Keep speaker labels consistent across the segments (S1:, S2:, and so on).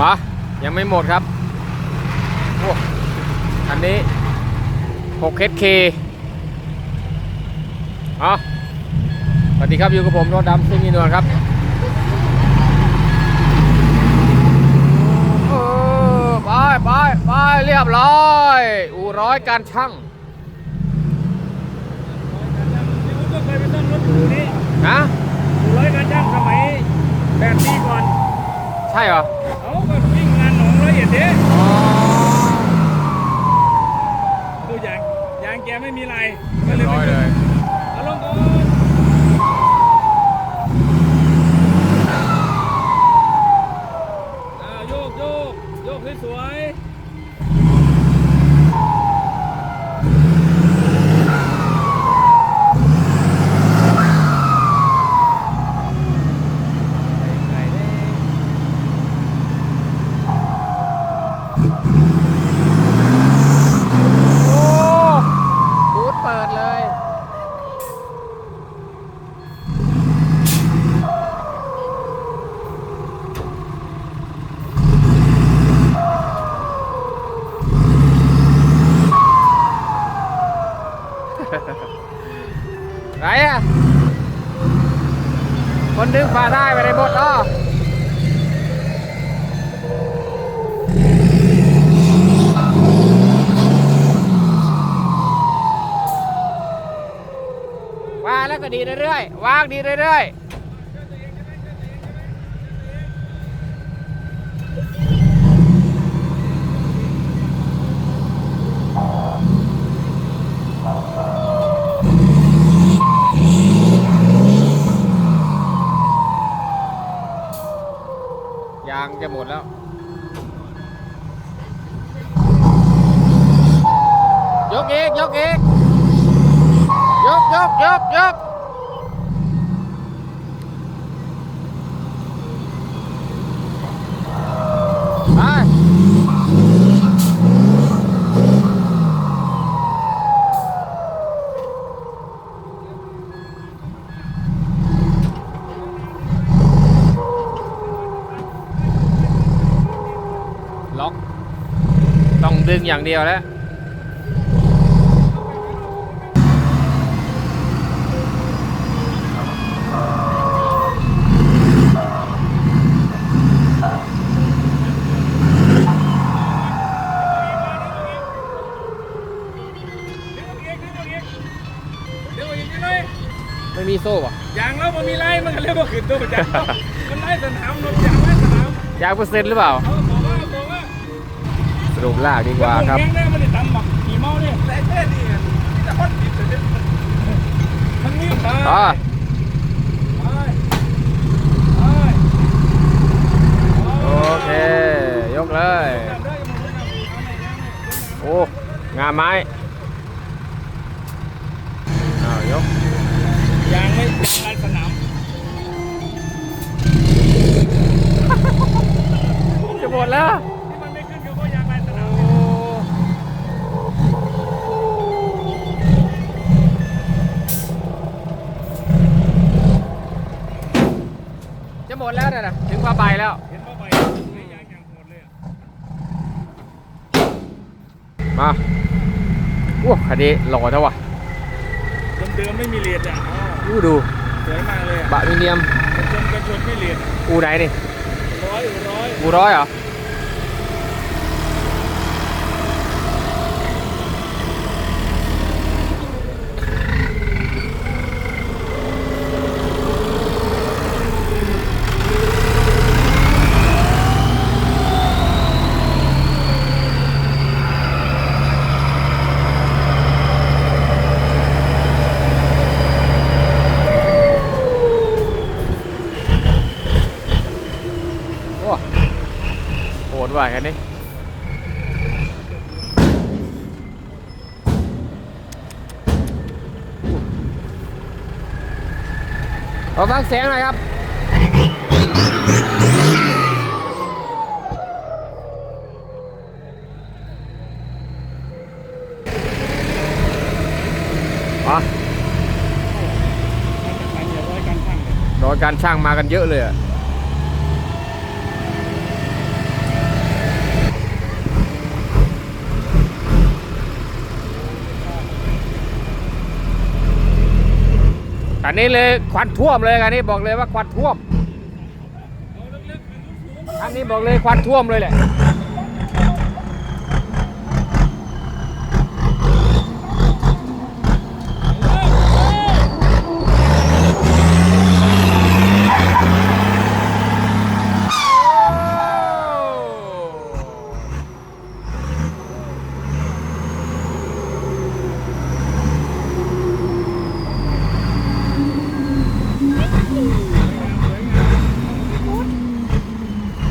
S1: มายังไม่หมดครับโอ้อันนี้6 HK อ๋อสวัสดีครับอยู่กับผมรถดำซิมีนวลครับเออไปไปไปเรียบร้อยอูร้อยการช่าง
S2: พี่วุฒิก็เคยไปซ่อมรถอยู่นี่
S1: นะ
S2: อยู่ร้อยการจ้างสมัยแปดปีก่อน
S1: ใช่เหรอ
S2: เขาก็วิ่งงานหนองร้อยเอ็ดเด้
S1: อ๋อ
S2: ดูยางยางแกไม่มีลาย
S1: เรียบร้อยเลย
S2: เอาลงก่อนอ่าโยกโยกโยกสวยๆ
S1: โอ้บูธเปิดเลย ไรอะ ฟ้าได้ไปในบทอ้อวางแล้วก็ดีเรื่อยๆวางดีเรื่อยๆางจะหมดแล้ว ยกอีกยกอีกยกยกยกยกไปล็อก ต้อ งดึงอย่างเดียวแล้ว
S2: เดี๋ยวอีกนิดหน่อย
S1: ไม่มีโซ่ป่ะ
S2: ยางแล้วมันมีไล่มันก็เรียกว่าขึ้นตัวจังมันไล่สนามรถยางไล่สนาม
S1: ยางเปอร์เซ็นต์หรือเปล่า
S2: เขาบอกว่าบอกว่า
S1: ส รุปลากดีกว่าครับ
S2: แข้งได้มันได้ตำบักขี่เมาเนี่ยแต่แค่นี้ที่จะฮอตดิบเลยทั้งนี้ไป
S1: อ๋อ
S2: ไปไป
S1: โอเค ยกเลย โอ้งามไม้อ้าวยก
S2: ยางไม่ยางลายสนาม
S1: จะหมดแล้ว ผ้าใบแล้ว
S2: เห็นว่าใบไม่ยางอย่างโหดเลยอะ
S1: มาโอ้คันนี้หล่อเท่าวะ
S2: เดิมๆไม่มีเลดอะอ๋อ
S1: อู้ดู
S2: สวยมากเลยอะ
S1: บะมิเนียม
S2: กระชนกระชนไม่เลดอะ
S1: อูไหนนี่
S2: ร้อยอูร้อย
S1: อูร้อยเหรอ โหดว่ะคันนี้ขอฟังเสียงหน่อยครับอะ
S2: มันจะขันอย่าร้อยกันช่างเลย
S1: โดยการช่างมากันเยอะเลยอะ คันนี้เลยควันท่วมเลยคันนี้บอกเลยว่าควันท่วมคันนี้บอกเลยควันท่วมเลยแหละ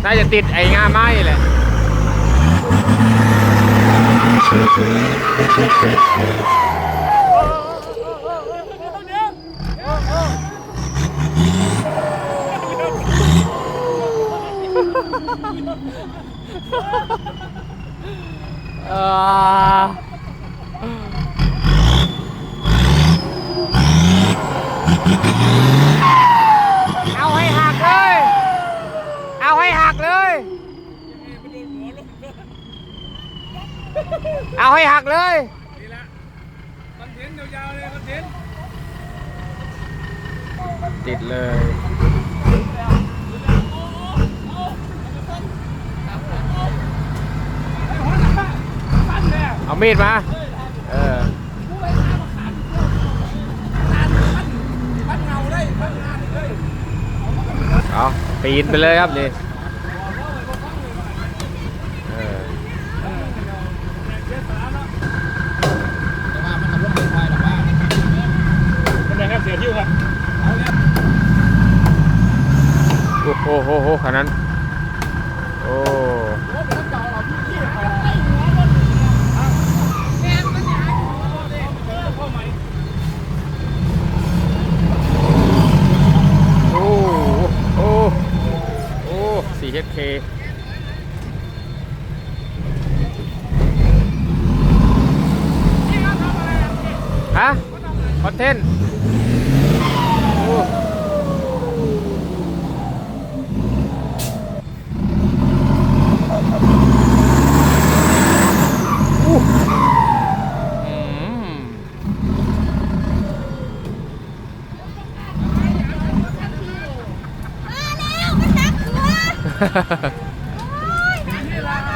S1: น่าจะติดไอ้งาไม้แหละอ่าให้หักเลย เอาให้หักเลย เอาให้หักเลย
S2: นี่ละคอนเทนต์ยาวๆเลยคอนเทนต์
S1: ติดเลย
S2: ปั้นเลย
S1: เอามีดมาเออ
S2: ปั้นเงาเลยปั้นงานเลย
S1: เอาปีนไปเลยครับนี่เออ
S2: เป็นยังไงเสียทิวครับ
S1: โอ้โหโหขนาดนั้น โอ้โอ้โอ้โอ้ 4HK ฮะคอนเทนต์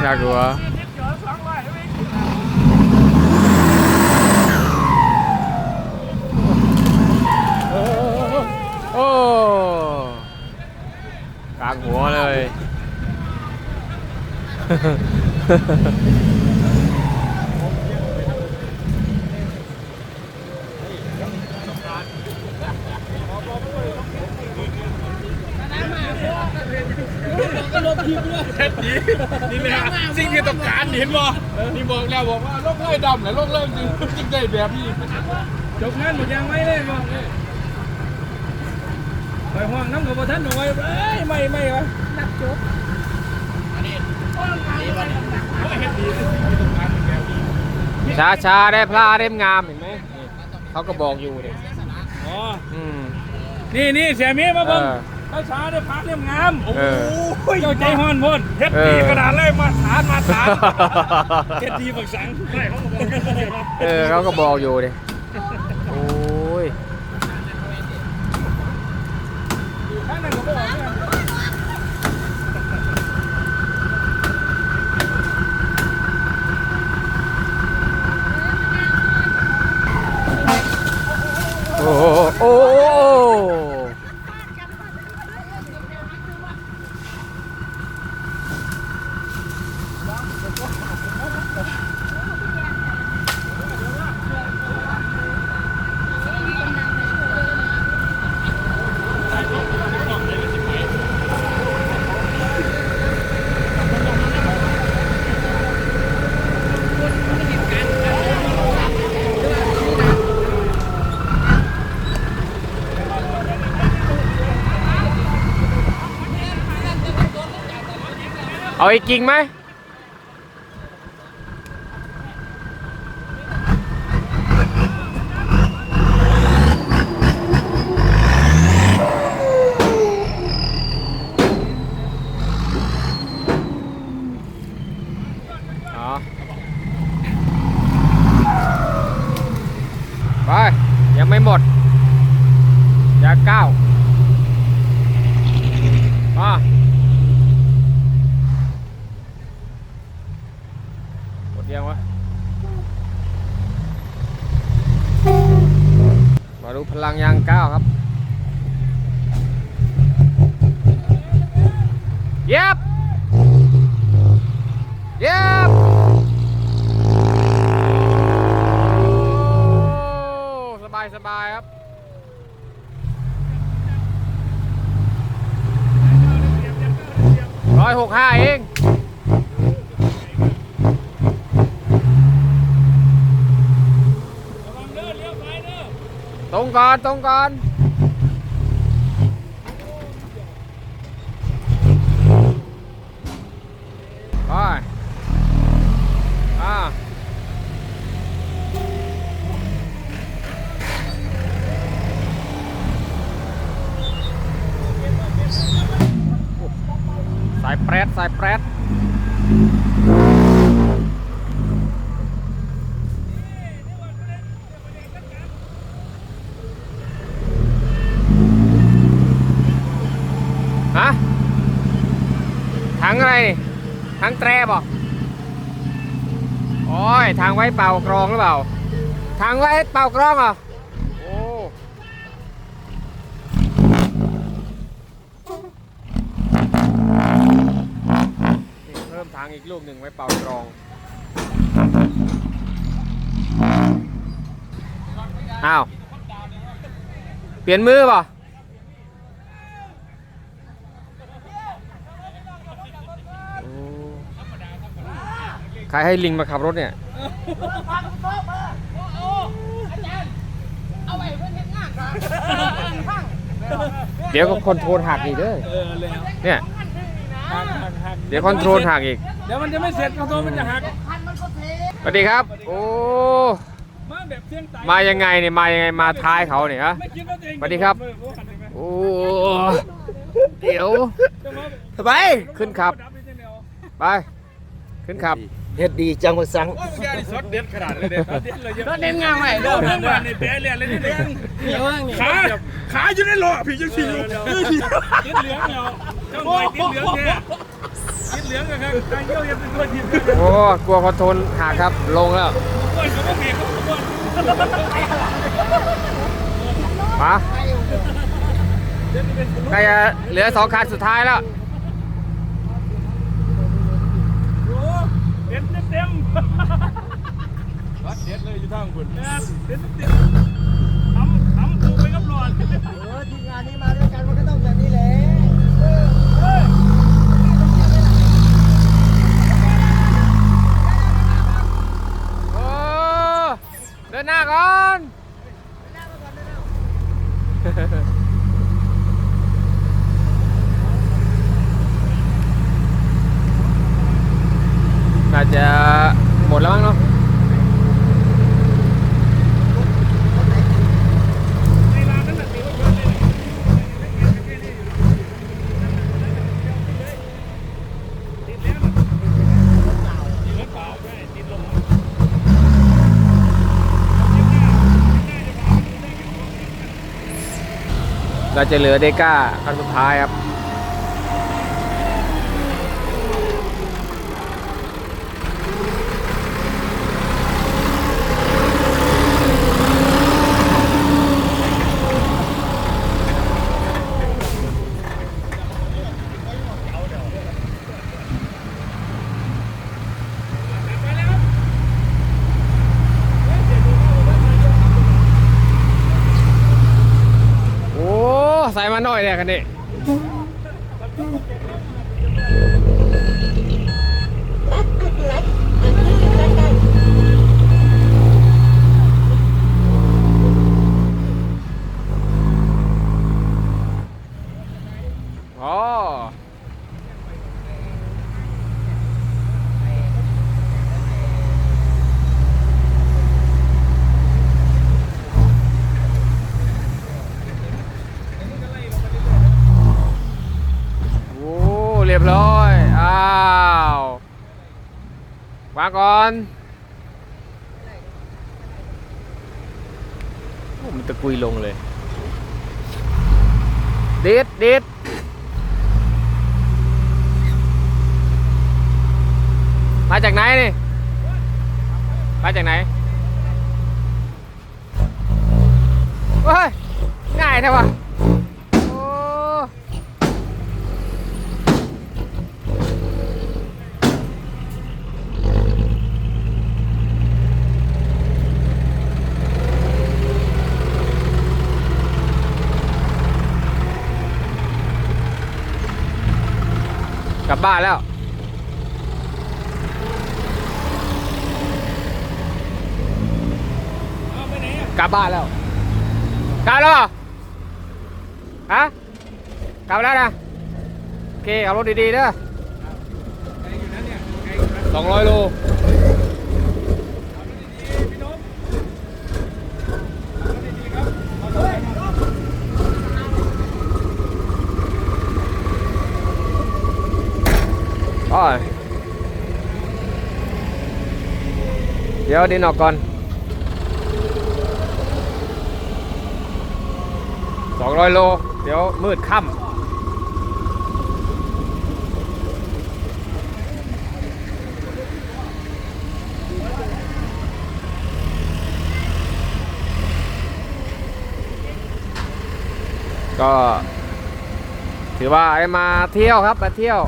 S1: น่ากลัวโอ้กลางหัวเลย
S2: นี่เละสิ่งที่ต้องการเห็นบ่นี่บอกแล้วบอกว่าโลกไล่ยดำแหละโลกเริ่มจริงจริงได้แบบนี้จบงานหมดยังไม่เลยบ่ไปห่วงน้ำกับท่านเอาไว้เอ้ยไม่ไม่วะนับจบอันนี้นี่วันนี้เฮ็ดดีที่ต้องการแบบนี้
S1: ช้าช้าได้พลาเล่มงามเห็นไหมนี่เขาก็บอกอยู่เนี่ย
S2: อ๋อนี่นี่เสียมีมาเบิ่ง
S1: เออ
S2: ถ้าช้าได้พักเรียมงาม โอ้
S1: เอ
S2: โหเจ้าใจฮ้อนพ่นเฮ็ดดีกระดาษเลยมาฐานมาฐานเฮ็ดดีบักสังไม่เขาบอก
S1: เออเขาก็บอกอยู่เนี่ยโอ้ย
S2: ข้างนั้นก็บอกเนี่ย
S1: โอ้โหโอ้โห เอาอีกจริงไหมอ๋อไป ยังไม่หมดเย็บเย็บโอ้สบายสบายครับ ร้ อยหกห้าเองตรงก่อนตรงก่อน ไปอ่าสายแปรดสายแปรดฮะถังอะไรนี่ถังแตรบอกโอ้ย ทางไว้เป่ากรองหรือเปล่า ทางไว้เป่ากรองเหรอโอ้เพิ่มทางอีกลูกหนึ่งไว้เป่ากรองอ้าวเปลี่ยนมือเปล่ะใครให้ลิงมาขับรถเนี่ย เดี๋ยวก็คอนโทรลหักอีกเด้อ
S2: เออแล้ว
S1: เนี่ย
S2: หักหักหัก
S1: เดี๋ยวคอนโทรลหักอีก
S2: เดี๋ยวมันจะไม่เสร็จคอนโทรลมันจะหัก
S1: สวัสดีครับ โอ้
S2: มาแบบเสียงไต
S1: มายังไงเนี่ยมายังไงมาท้ายเขาเนี่ยฮะ
S2: ไม่คิดว่าตัวเอง
S1: สวัสดีครับ
S2: เออโอ้หันไปไหม
S1: โอ้เดี๋ยว
S2: จะมา
S3: สบาย
S1: ขึ้นครับ
S2: ดัไปเส้นเดียว
S1: ไป ขึ้นขับ
S3: เฮ็ดดีจังว่าสัง
S2: โอ้ยยาดิซอสเด็ดขนาดเลยเด็ดเด็ดเลย
S3: รถเน้นงามไหม
S2: เด้อเด้อเด้อนี่แปะเรียนเลยนี่เด้อ
S3: นี่ว่างนี่
S2: ขาขาอยู่ในโลอะพี่ยังขี่อยู่ติดเหลืองเหรอเจ้าหน่อยติดเหลืองเนี่ยติดเหลืองกันครับทางเยี่ยวยังเป็นตัวทีมโโอ้
S1: กลัวคอนโทรลหักครับ ลงแล้ว
S2: อ้ยเขาก็เบรกเขาก็บ่น
S1: มา
S2: เดี๋ยวนี้เป็น
S1: ใกล้จะเหลือสองคันสุดท้ายแล้ว
S2: โอ้ เต็มเต็มเต็มวัดเด็ดเลยอยู่ทางคุณเต็มเต็มทำทำถูกไปกับหลอด
S3: เออทีมงานนี้มาด้วยกันมันก็ต้องแบบนี้แหละเออเออ
S1: โอ้เดินหน้าก่อน น่าจะหมดแล้วมั้งเนาะ
S2: เรา
S1: จะเหลือเดก้าครั้งสุดท้ายครับ โอ้ ใส่มาหน่อยเนี่ยคันนี้ อ๋อ โอ้ เรียบร้อย อ้าววางก่ อนโอ้มันตะกุยลงเลยดิดดิดมาจากไหนนี่ มาจากไหนเฮ้ยง่ายแท้วะโอ้ กลั บ้านแล้ว กลับบ้านแล้วกลับแล้วฮะกลับแล้วนะโอเคเอารถดีๆเด้อ
S2: ไกลอยู่นั้นเนี่ยไกลอยู่นะ
S1: สองร้อยโล
S2: เอาดีๆพี่นพเอาดีๆครับเอาต่อไปมา
S1: อ้อย เดี๋ยวดินออกก่อนสองร้อยโล เดี๋ยวมืดค่ำก็ถือว่าได้มาเที่ยวครับมาเที่ยว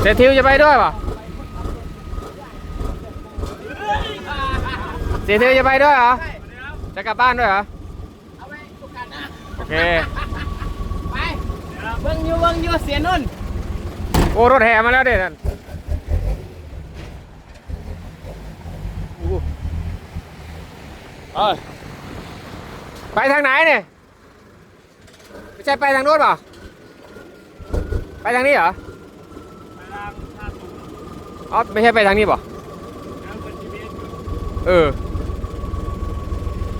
S1: เสียทิวจะไปด้วยป่ะเสียทิวจะไปด้วยเหรอ จะกลับบ้านด้วยเหรอโอเค
S4: ไป เบิ่งอยู่เบิ่งอยู่เสียนุ่น
S1: โอ้รถแห่มาแล้วเด็ดนั่นอู้ เอ้ยไปทางไหนเนี่ยไม่ใช่ไปทางโน้นเปล่าไปทางนี้เหรออ๋อไม่ใช่ไปทางนี้เปล่าเออ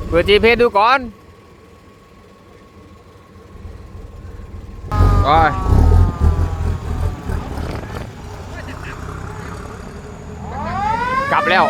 S1: เปิด GPS ดูก่อนไปกลับแล้ว